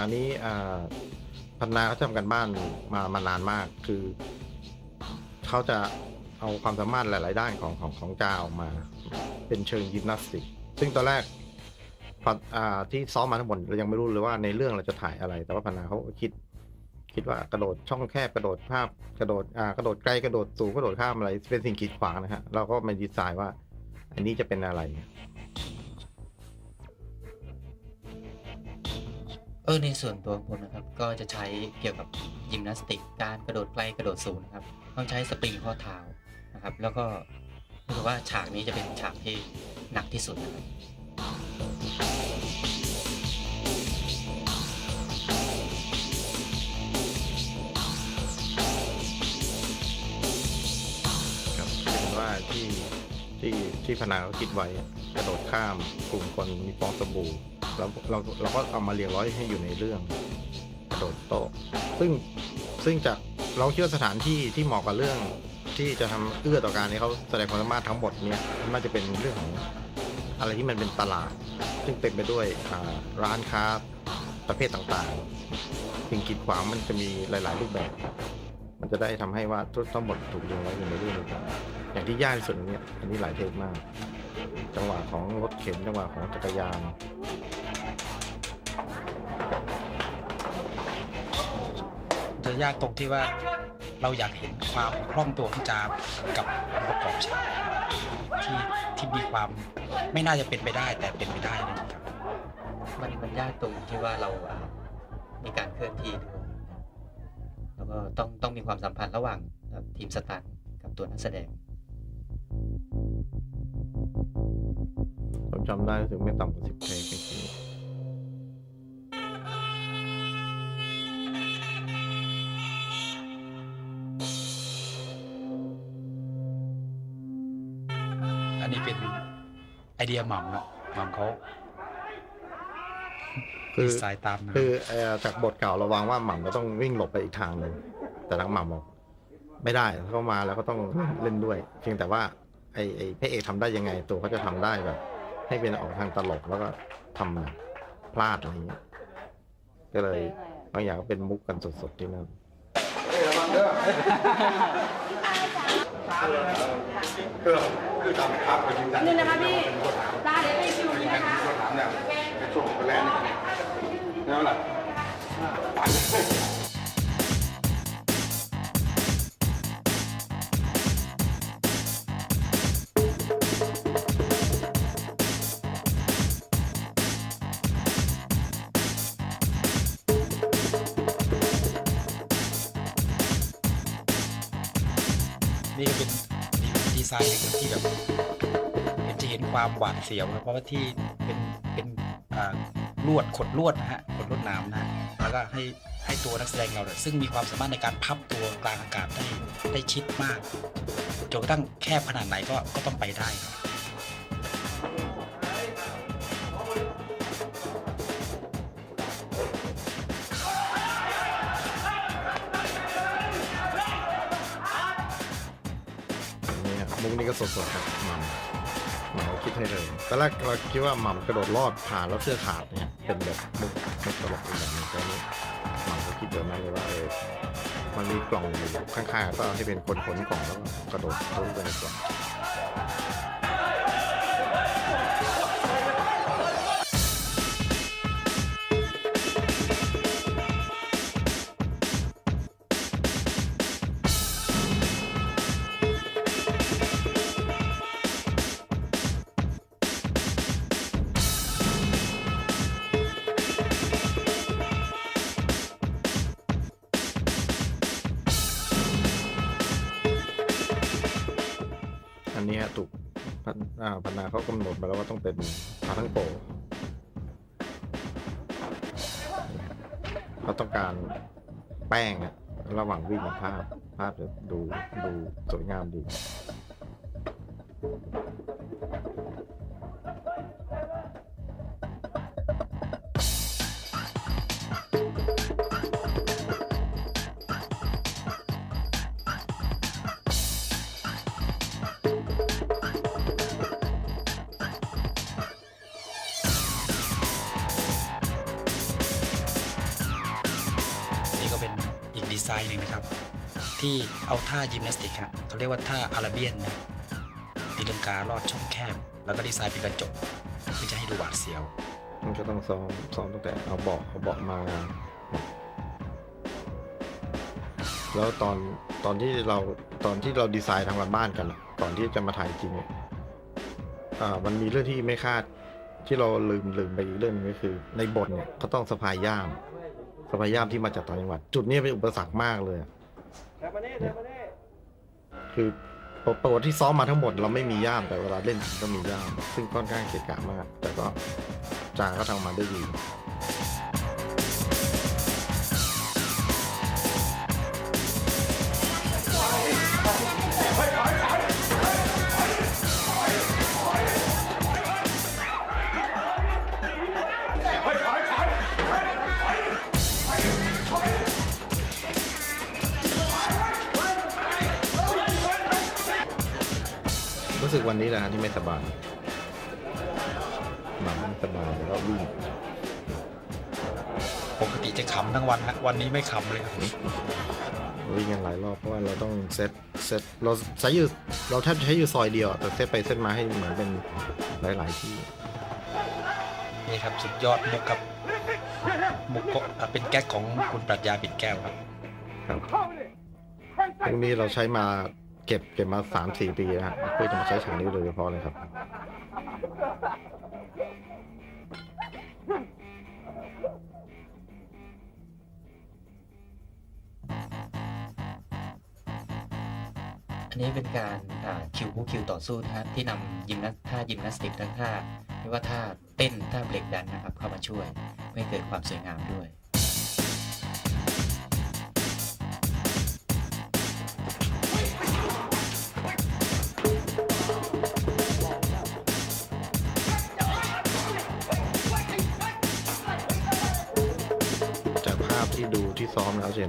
านี้พันนาเขาทำกันบ้านมามานานมาก คือเขาจะเอาความสามารถหลาย ๆ ด้านของของของจาออกมา เป็นเชิงยิมนาสติก ซึ่งตอนแรกที่ซ้อมมาทั้งหมดเรายังไม่รู้เลยว่าในเรื่องเราจะถ่ายอะไร แต่ว่าพันนาเขาคิด คิดว่ากระโดดช่องแคบกระโดดภาพกระโดดอ่ากระโดดไกลกระโดดสูงกระโดดข้ามอะไรเป็นสิ่งกีดขวางนะฮะเราก็มาดีไซน์ว่า อันนี้จะเป็นอะไร เออในส่วนตัวผมนะครับก็จะใช้เกี่ยวกับยิมนาสติกการกระโดดไกลกระโดดสูงนะครับต้องใช้สปริงข้อเท้านะครับ แล้วก็รู้สึกว่าฉากนี้จะเป็นฉากที่หนักที่สุดนะครับครับเป็นว่าที่ที่ที่พนาเขาคิดไว้กระโดดข้ามกลุ่มคนมีฟองสบู่ แล้วเราเราก็เอามาเรียงร้อยให้อยู่ในเรื่องกระโดดโต๊ะซึ่งซึ่งจากเราคิดว่าสถานที่ที่เหมาะกับเรื่องที่จะทำเอื้อต่อการที่เขาแสดงความสามารถทั้งหมดเนี่ยน่าจะเป็นเรื่องของอะไรที่มันเป็นตลาด ซึ่งเต็มไปด้วยร้านค้าประเภทต่างๆสิ่งกีดขวางมันจะมีหลาย ๆ รูปแบบ มันจะได้ทำให้ว่าทั้งหมดถูกเรียงไว้อยู่ในเรื่องเดียวกันอย่างที่ยากที่สุดเนี้ยอันนี้หลายเทคมาก จังหวะของรถเข็นจังหวะของจักรยาน จะยากตรงที่ว่าเราอยากเห็นความคล่องตัวของจากับองค์ประกอบฉากที่ที่มีความไม่น่าจะเป็นไปได้ แต่เป็นไปได้เลยครับมันมันยากตรงที่ว่าเราอะมีการเคลื่อนที่ด้วยแล้วก็ต้องต้องมีความสัมพันธ์ระหว่างทีมสตันท์กับตัวนักแสดงผมจำได้รู้สึกไม่ต่ำกว่าสิบเทคเเดียหม่ำเนาะหม่ำเขาคือดีไซน์ตามนะคือเอ่อจากบทเก่าเราวางว่าหม่ำจะต้องวิ่งหลบไปอีกทางหนึ่งแต่ทางหม่ำบอกไม่ได้เข้ามาแล้วก็ต้องเล่นด้วย เพียงแต่ว่าไอ้ไอ้พระเอกทำได้ยังไงตัวเขาจะทำได้แบบ ให้เป็นออกทางตลกแล้วก็ทำพลาดอะไรอย่างเงี้ยก็เลยบางอย่างก็เป็นมุกกันสดๆที่นั่น เคือทำภาพไปยืนยันนี่นะคะพี่ตาเดี๋ยวไปคิวนี้นะคะถามเนี่ยไปส่งของแรกนี่แล้วล่ะ ความหวาดเสียวครับเพราะว่าที่เป็นเป็นลวดขดลวดนะฮะขดลวดน้ำนะแล้วก็ให้ให้ตัวนักแสดงเราเนี่ยซึ่งมีความสามารถในการพับตัวกลางอากาศได้ได้ชิดมากจนกระทั่งแคบขนาดไหนก็ก็ต้องไปได้ครับอันนี้มุกนี้ก็สดๆครับม่ำ หม่ำคิดให้เลยตอนแรกเราคิดว่าหม่ำกระโดดรอดผ่านแล้วเสื้อขาดเนี่ยเป็นแบบมุกมุกตลกอีกแบบนึงตอนนี้หม่ำก็คิดแบบนั้นเลยว่าเออมันมีกล่องอยู่ข้างๆก็ให้เป็นคนขนกล่องแล้วกระโดดลงไปในกล่อง พันอ่าพันนาเขากำหนดมาแล้วว่าต้องเป็นปลาทั้งโปเขาต้องการแป้งอะระหว่างวิ่งกับภาพ ภาพจะดูดูสวยงามดี ไซน์หนึ่งนะครับ ที่เอาท่ายิมนาสติกฮะเขาเรียกว่าท่าอาราเบียนนะตีลังการอดช่องแคบ แล้วก็ดีไซน์เป็นกระจกเพื่อจะให้ดูหวาดเสียว มันก็ต้องซ้อมซ้อมตั้งแต่เอาเบาะเอาเบาะมา แล้วตอนตอนที่เราตอนที่เราดีไซน์ทำกันบ้านกันอะก่อนที่จะมาถ่ายจริงเนี่ยอ่ามันมีเรื่องที่ไม่คาดที่เราลืมลืมไปอีกเรื่องหนึงก็คือ ในบทเนี่ยเขาต้องสะพายย่าม สะพายย่ามที่มาจากต่างจังหวัด จุดนี้เป็นอุปสรรคมากเลยอะเนี่ยคือปกติที่ซ้อมมาทั้งหมดเราไม่มีย่ามแต่เวลาเล่นก็มีย่ามซึ่งค่อนข้างเกะกะมาก แต่ก็จางก็ทำมาได้ดี วันนี้แหละฮะที่ไม่สบายหมาไม่สบายแล้วก็วิ่งปกติจะขำทั้งวันฮะวันนี้ไม่ขำเลยครับวิ่งกันหลายรอบเพราะว่าเราต้องเซตเซตเราใช้อยู่เราแทบจะใช้อยู่ซอยเดียวอะแต่เซตไปเซตมาให้เหมือนเป็นหลาย ๆ ที่นี่ครับสุดยอดมุกครับมุกก็อะเป็นแก๊กของคุณปรัชญาปิ่นแก้วครับ ครับตรงนี้เราใช้มา เก็บเก็บมาสามสี่ปีแล้วฮะเพื่อจะมาใช้ฉากนี้โดยเฉพาะเลยครับ อันนี้เป็นการคิวคู่คิวต่อสู้นะฮะที่นำยิมนาสท่ายิมนาสติกทั้งท่าไม่ว่าท่าเต้นท่าเบรกดันนะครับเข้ามาช่วยเพื่อให้เกิดความสวยงามด้วย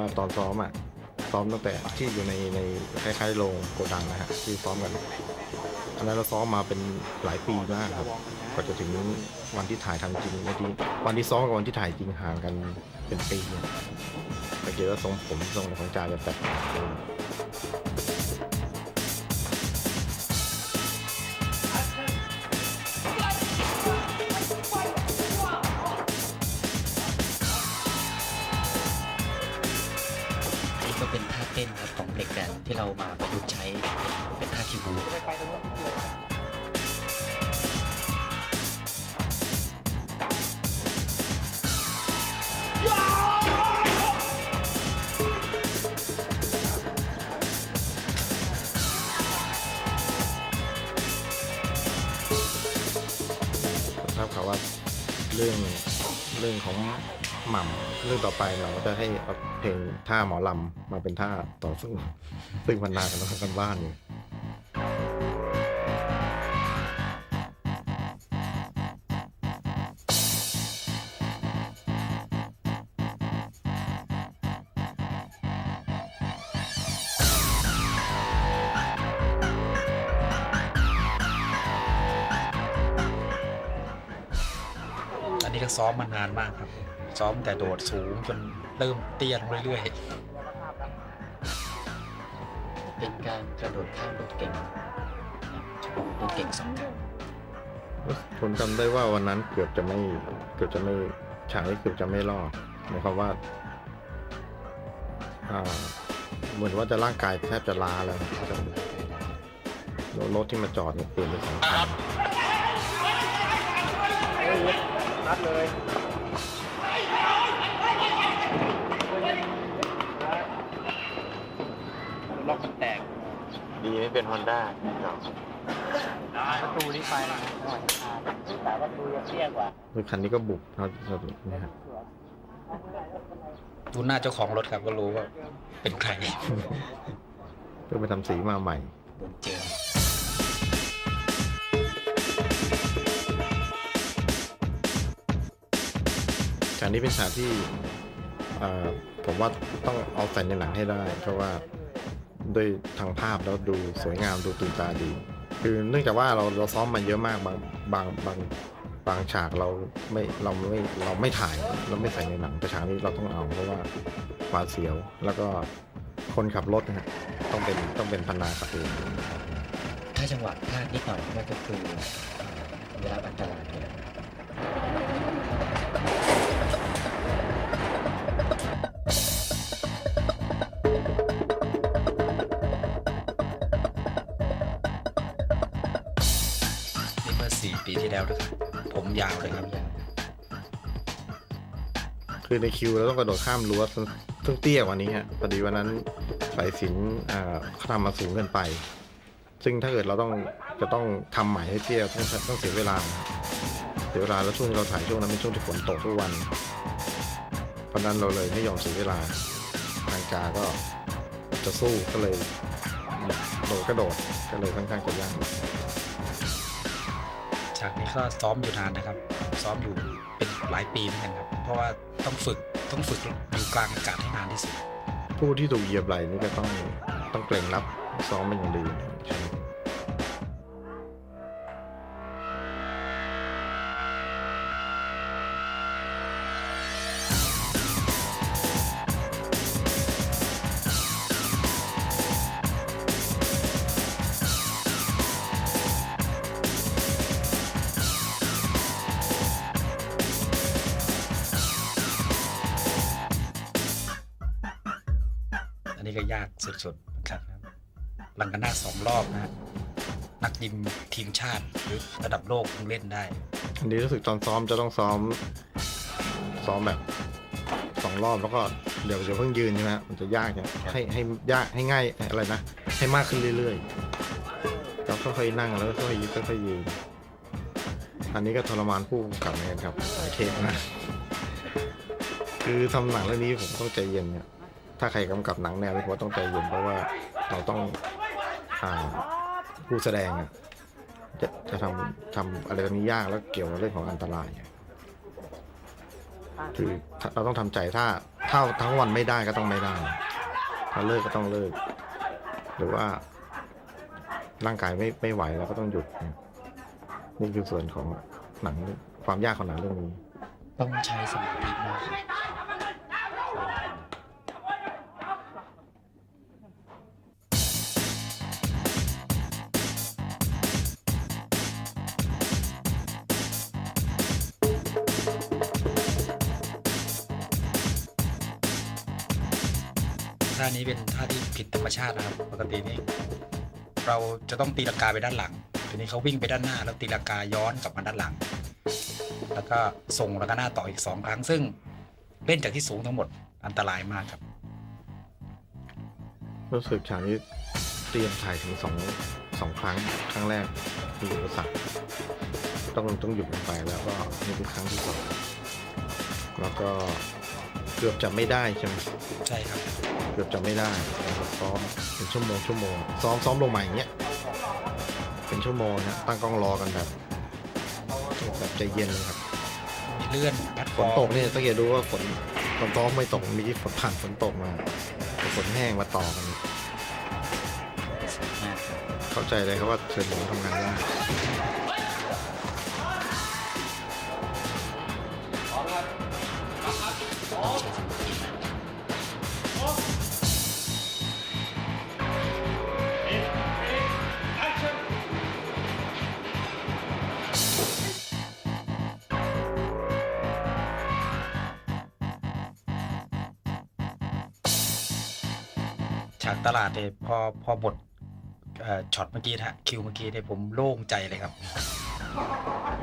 ว่าตอนซ้อมอะซ้อมตั้งแต่ที่อยู่ในในคล้ายๆโรงโกดังนะฮะที่ซ้อมกันอันนั้นเราซ้อมมาเป็นหลายปีมากครับกว่าจะถึงวันที่ถ่ายทำจริงวันที่วันที่ซ้อมกับวันที่ถ่ายจริงห่างกันเป็นปีอะแต่เจอว่าทรงผมทรงของจ่าจะแตก เป็นท่าเต้นครับของเบรกแดนที่เรามาประยุกต์ใช้เป็นท่าคิวบู เรื่องเรื่องของหม่ำเรื่องต่อไปเราจะให้เอาเพลงท่าหมอลำมาเป็นท่าต่อสู้ซึ่งพันนากันต้องทำกันบ้านอยู่ นนี้ก็ซ้อมมานานมากครับ ซ้อมแต่โดดสูงจนเริ่มเตี้ยลงเรื่อยเป็นการกระโดดข้ามรถเก๋งรถเก๋งสองคันผมจำได้ว่าวันนั้นเกือบจะไม่เกือบจะไม่ฉากนี้เกือบจะไม่รอดหมายความว่าอ่าเหมือนว่าจะร่างกายแทบจะล้าแล้วนะครับแล้วรถที่มาจอดเนี่ยเปลี่ยนเป็นสองคัน ล็อกมันแตก ดีไม่เป็นฮอนด้าประตูนี้ไปนะแต่ว่าประตูเตี้ยกว่าคันนี้ก็บุกครับนี่ครับดูหน้าเจ้าของรถครับก็รู้ว่าเป็นใครเพื่อไปทำสีมาใหม่เจอากนี้เป็นฉากที่ผมว่าต้องเอาใส่ในหนังให้ได้ เพราะว่าด้วยทางภาพแล้วดูสวยงามดูตื่นตาดี คือเนื่องจากว่าเราเราซ้อมมาเยอะมากบางบางบางบางฉากเราไม่เราไม่เราไม่ถ่ายเราไม่ใส่ในหนังแต่ฉากนี้เราต้องเอาเพราะว่าหวาดเสียว แล้วก็คนขับรถนะฮะต้องเป็นต้องเป็นพันาขับเองถ้าจังหวะพลาดนิดหน่อยก็จะคือเวลาอันตราย แล้วนะครับผมยาวเลยครับ คือในคิวเราต้องกระโดดข้ามรั้วซึ่งซึ่งเตี้ยกว่านี้ฮะพอดีวันนั้นสายสินอ่าเขาทำมาสูงเกินไป ซึ่งถ้าเกิดเราต้องจะต้องทำใหม่ให้เตี้ยต้องต้องเสียเวลา เสียเวลาแล้วช่วงที่เราถ่ายช่วงนั้นเป็นช่วงที่ฝนตกทุกวันเพราะนั้นเราเลยไม่ยอมเสียเวลาทางจาก็จะสู้ก็เลยโดดกระโดดก็เลยค่อนข้างจะยาก ฉากนี้ก็ซ้อมอยู่นานนะครับ ซ้อมอยู่เป็นหลายปีเหมือนกันครับ เพราะว่าต้องฝึกต้องฝึกอยู่กลางอากาศให้นานที่สุด ผู้ที่ถูกเหยียบไหล่นี่ก็ต้องต้องเกรงรับซ้อมเป็นอย่างดีใช่ไหม นนี้ก็ยากสุดๆเหมือนกันครับลังกันหน้าสองรอบนะฮะนักยิมทีมชาติหรือระดับโลกยังเล่นได้ อันนี้รู้สึกตอนซ้อมจะต้องซ้อม ซ้อมแบบสองรอบแล้วก็เดี๋ยวจะเพิ่งยืนใช่ไหมฮะมันจะยากเนี่ยให้ให้ยากให้ง่ายอะไรนะ ให้มากขึ้นเรื่อยๆแล้วค่อยๆนั่งแล้วก็ค่อยๆยืนค่อยๆยืน อันนี้ก็ทรมานผู้กำกับเหมือนกันครับหลายเทปนะ คือทำหนังเรื่องนี้ผมต้องใจเย็นเนี่ย ถ้าใครกำกับหนังแนวนี้ผมว่าต้องใจเย็นเพราะว่าเราต้องอ่าผู้แสดงอะจะจะทำทำอะไรแบบนี้ยากแล้วเกี่ยวกับเรื่องของอันตรายอะคือถ้าเราต้องทำใจถ้าถ้าทั้งวันไม่ได้ก็ต้องไม่ได้ ถ้าเลิกก็ต้องเลิก หรือว่าร่างกายไม่ไม่ไหวเราก็ต้องหยุดนะนี่คือส่วนของหนังความยากของหนังเรื่องนี้ ต้องใช้สมาธิมาก ท่านี้เป็นท่าที่ผิดธรรมชาตินะครับปกตินี่เราจะต้องตีลังกาไปด้านหลัง ทีนี้เขาวิ่งไปด้านหน้า แล้วตีลังกาย้อนกลับมาด้านหลัง แล้วก็ส่งแล้วก็หน้าต่ออีกสองครั้ง ซึ่งเล่นจากที่สูงทั้งหมดอันตรายมากครับรู้สึกฉากนี้เตรียมถ่ายถึงสองสองครั้งครั้งแรกมีอุปสรรคต้องต้องหยุดลงไปแล้วก็นี่เป็นครั้งที่สองแล้วก็เกือบจะไม่ได้ใช่ไหมใช่ครับ เกือบจะไม่ได้นะครับซ้อมเป็นชั่วโมงชั่วโมงซ้อมซ้อมลงมาอย่างเงี้ยเป็นชั่วโมงนะตั้งกล้องรอกันแบบแบบใจเย็นเลยครับมีเลื่อนแพลตฟฝอนร์มตกเนี่ยสังเกตดูว่าฝนฝนซ้อมไม่ตกมีที่ฝนผ่านฝนตกมาฝนแห้งมาต่อกันสวยมากครับเข้าใจเลยครับว่าเชิญหมูทำงานยาก ตลาดเนี่ยพอพอบทเอ่อช็อตเมื่อกี้นะฮะคิวเมื่อกี้เนี่ยผมโล่งใจเลยครับ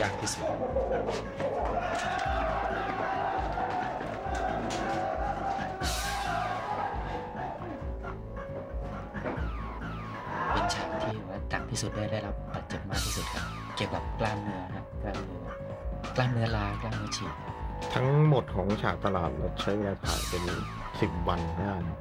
ยากที่สุดเป็นฉากที่ว่าหนักที่สุดได้ได้รับบาดเจ็บมากที่สุดครับเกี่ยวกับกล้ามเนื้อครับกล้ามเนื้อกล้ามเนื้อล้ากล้ามเนื้อฉีกครับทั้งหมดของฉากตลาดเราใช้เวลาถ่ายเป็นสิบวันได้นะ